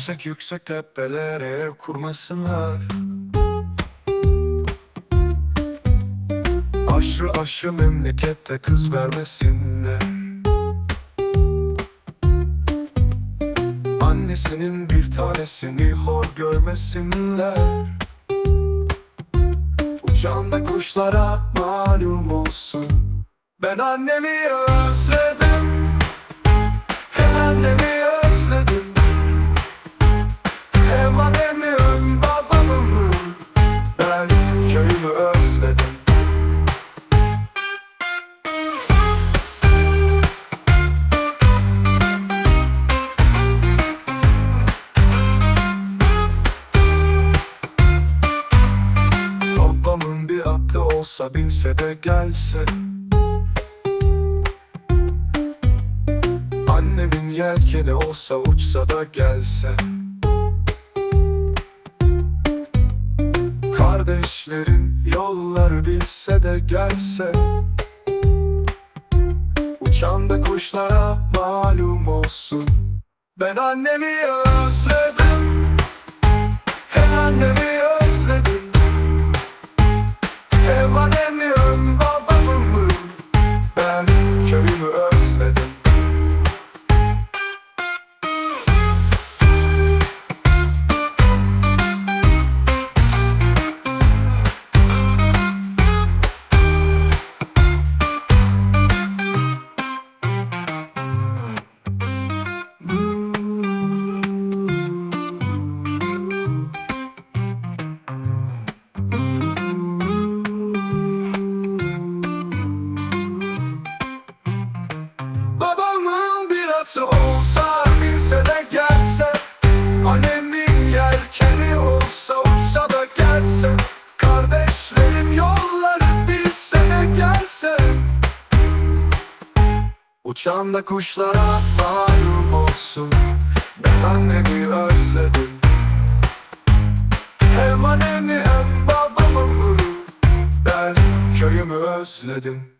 Yüksek yüksek tepelere kurmasınlar. Aşırı aşı memlekette kız vermesinler. Annesinin bir tanesini hor görmesinler. Uçağında kuşlara malum olsun. Ben annemi özledim olsa binse de gelse. Annemin yelkeni olsa uçsa da gelse. Kardeşlerin yolları bilse de gelse. Uçan da kuşlara malum olsun. Ben annemi özledim Uçan da kuşlara malum olsun. Ben annemi özledim. Hem annemi hem babamı Ben köyümü özledim